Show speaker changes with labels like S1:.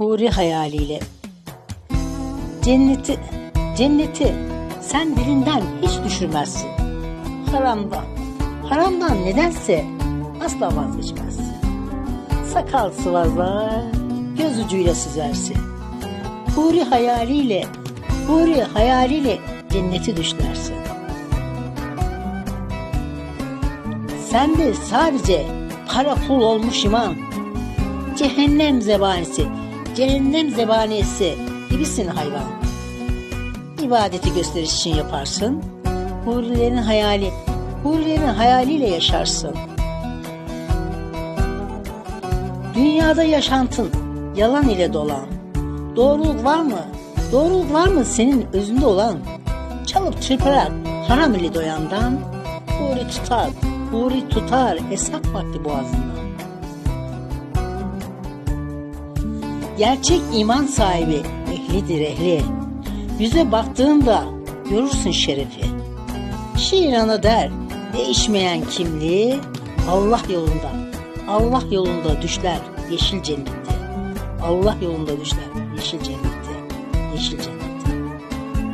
S1: huri hayaliyle. Cenneti, cenneti sen dilinden hiç düşürmezsin. Haramdan, haramdan nedense asla vazgeçmezsin. Sakal sıvazlar, göz ucuyla süzersin. Huri hayaliyle, huri hayaliyle cenneti düşlersin. Sen de sadece para pul olmuş iman. Cehennem zebanisi, cehennem zebanisi gibisin hayvan. İbadeti gösteriş için yaparsın. Hurilerin hayali, hurilerin hayaliyle yaşarsın. Dünyada yaşantın yalan ile dolan. Doğruluk var mı? Doğruluk var mı senin özünde olan? Çalıp çırparak haram ile doyandan huri tutar, huri tutar hesap vakti boğazından. Gerçek iman sahibi ehlidir ehli. Yüze baktığında görürsün şerefi. Şiir ana der, değişmeyen kimliği Allah yolunda, Allah yolunda düşler yeşil cennette. Allah yolunda düşler yeşil cennette, yeşil cennette.